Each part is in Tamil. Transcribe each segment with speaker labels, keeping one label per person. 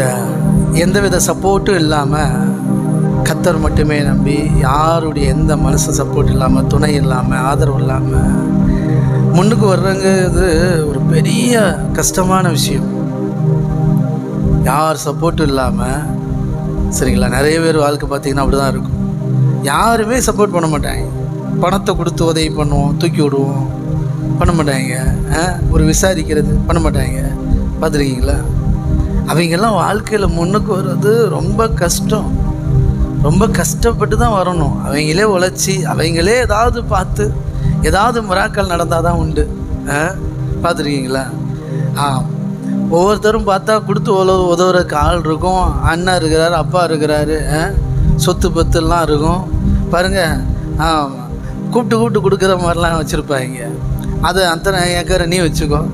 Speaker 1: இந்த எந்தவித சப்போர்ட்டும் இல்லாமல் கத்தர் மட்டுமே நம்பி யாருடைய எந்த மனசு சப்போர்ட் இல்லாமல் துணை இல்லாமல் ஆதரவு இல்லாமல் முன்னுக்கு வர்றங்கிறது ஒரு பெரிய கஷ்டமான விஷயம். யார் சப்போர்ட்டும் இல்லாமல் சரிங்களா நிறைய பேர் வாழ்க்கை பார்த்திங்கன்னா அப்படி தான் இருக்கும். யாருமே சப்போர்ட் பண்ண மாட்டாங்க. பணத்தை கொடுத்து உதவி பண்ணுவோம் தூக்கி விடுவோம் பண்ண மாட்டாங்க. ஒரு விசாரிக்கிறது பண்ண மாட்டாங்க. பார்த்துருக்கீங்களா? அவங்கெல்லாம் வாழ்க்கையில் முன்னுக்கு வர்றது ரொம்ப கஷ்டம். ரொம்ப கஷ்டப்பட்டு தான் வரணும். அவங்களே உழைச்சி அவங்களே ஏதாவது பார்த்து ஏதாவது முறாக்கள் நடந்தால் தான் உண்டு. ஆ? பார்த்துருக்கீங்களா? ஆ ஒவ்வொருத்தரும் பார்த்தா கொடுத்து உதவு உதவுறதுக்கு ஆள் இருக்கும். அண்ணன் இருக்கிறாரு அப்பா இருக்கிறாரு. ஆ? சொத்து பத்துலாம் இருக்கும். பாருங்கள் கூப்பிட்டு கூப்பிட்டு கொடுக்குற மாதிரிலாம் வச்சுருப்பாங்க. அதை அத்தனை ஏக்கரை நீ வச்சுக்கோ.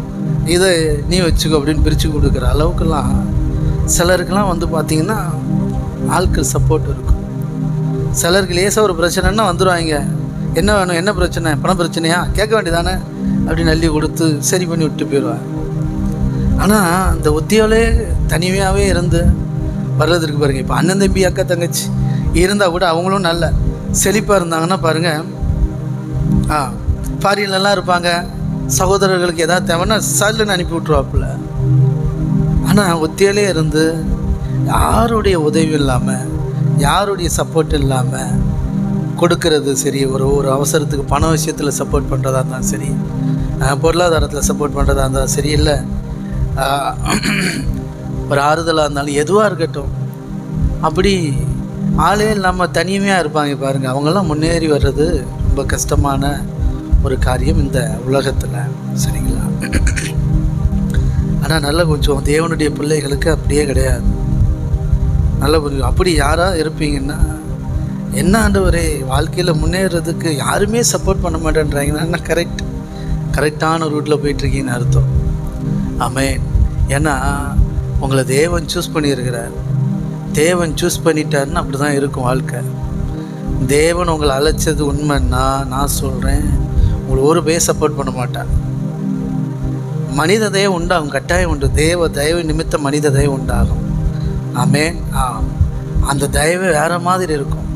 Speaker 1: இதை நீ வச்சுக்கோ அப்படின்னு பிரித்து கொடுக்குற அளவுக்குலாம் சிலருக்கெல்லாம் வந்து பார்த்திங்கன்னா ஆட்கள் சப்போர்ட் இருக்கும். சிலருக்கு லேசாக ஒரு பிரச்சனைன்னா வந்துடுவாங்க என்ன வேணும்? என்ன பிரச்சனை? பண பிரச்சனையா? கேட்க வேண்டியதானே? அப்படின்னு அள்ளி கொடுத்து சரி பண்ணி விட்டு போயிடுவாங்க. ஆனால் அந்த ஒத்தியாலே தனிமையாகவே இருந்து வர்றதுக்கு பாருங்கள் இப்போ அண்ணன் தம்பி அக்கா தங்கச்சி இருந்தால் கூட அவங்களும் நல்ல செழிப்பாக இருந்தாங்கன்னா பாருங்கள் ஆ ஃபாரின்லலாம் இருப்பாங்க. சகோதரர்களுக்கு எதாவது தேவைன்னா சல்லுன்னு அனுப்பி விட்ருவாப்புல ஆனால் ஒத்தியாலே இருந்து யாருடைய உதவி இல்லாமல் யாருடைய சப்போர்ட் இல்லாமல் கொடுக்கறது சரி ஒரு ஒரு அவசரத்துக்கு பண விஷயத்தில் சப்போர்ட் பண்ணுறதா இருந்தாலும் சரி பொருளாதாரத்தில் சப்போர்ட் பண்ணுறதா இருந்தாலும் சரி இல்லை ஒரு ஆறுதலாக இருந்தாலும் எதுவாக இருக்கட்டும். அப்படி ஆளே இல்லாமல் தனிமையாக இருப்பாங்க பாருங்கள் அவங்கெல்லாம் முன்னேறி வர்றது ரொம்ப கஷ்டமான ஒரு காரியம் இந்த உலகத்தில். சரிங்களா? ஆனால் நல்ல கொஞ்சம் தேவனுடைய பிள்ளைகளுக்கு அப்படியே கிடையாது. நல்ல கொஞ்சம் அப்படி யாராக இருப்பீங்கன்னா என்ன ஆண்டவரே வாழ்க்கையில் முன்னேறதுக்கு யாருமே சப்போர்ட் பண்ண மாட்டேன்றாங்கன்னா கரெக்ட் கரெக்டான ரூட்டில் போயிட்டுருக்கீங்கன்னு அர்த்தம். ஆமே ஏன்னா உங்களை தேவன் சூஸ் பண்ணியிருக்கிறார். தேவன் சூஸ் பண்ணிட்டாருன்னு அப்படி தான் இருக்கும் வாழ்க்கை. தேவன் உங்களை அழைச்சது உண்மைன்னா நான் சொல்கிறேன் உங்களை ஒரு பேர் சப்போர்ட் பண்ண மாட்டான். மனித தயவு உண்டாகும் கட்டாயம் உண்டு. தேவ தயவு நிமித்த மனித தயவு உண்டாகும். ஆமென் ஆ அந்த தயவு வேறு மாதிரி இருக்கும்.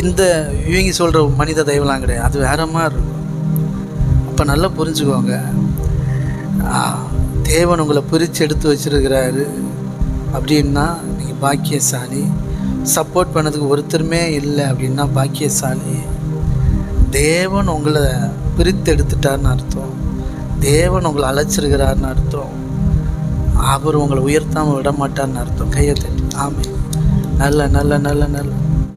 Speaker 1: இந்த இவங்க சொல்கிற மனித தயவுலாம் கிடையாது. அது வேற மாதிரி இருக்கும். அப்போ நல்லா புரிஞ்சுக்கோங்க. தேவன் உங்களை பிரித்து எடுத்து வச்சிருக்கிறாரு அப்படின்னா நீங்கள் பாக்கியசாலி. சப்போர்ட் பண்ணதுக்கு ஒருத்தருமே இல்லை அப்படின்னா பாக்கியசாலி தேவன் உங்களை பிரித்து எடுத்துட்டார்னு அர்த்தம். தேவன் உங்களை அழைச்சிருக்கிறாருன்னு அர்த்தம். அவர் உங்களை உயர்த்தாமல் விட மாட்டார்னு அர்த்தம். கையை தட்டி. ஆமை நல்ல நல்ல நல்ல நல்ல.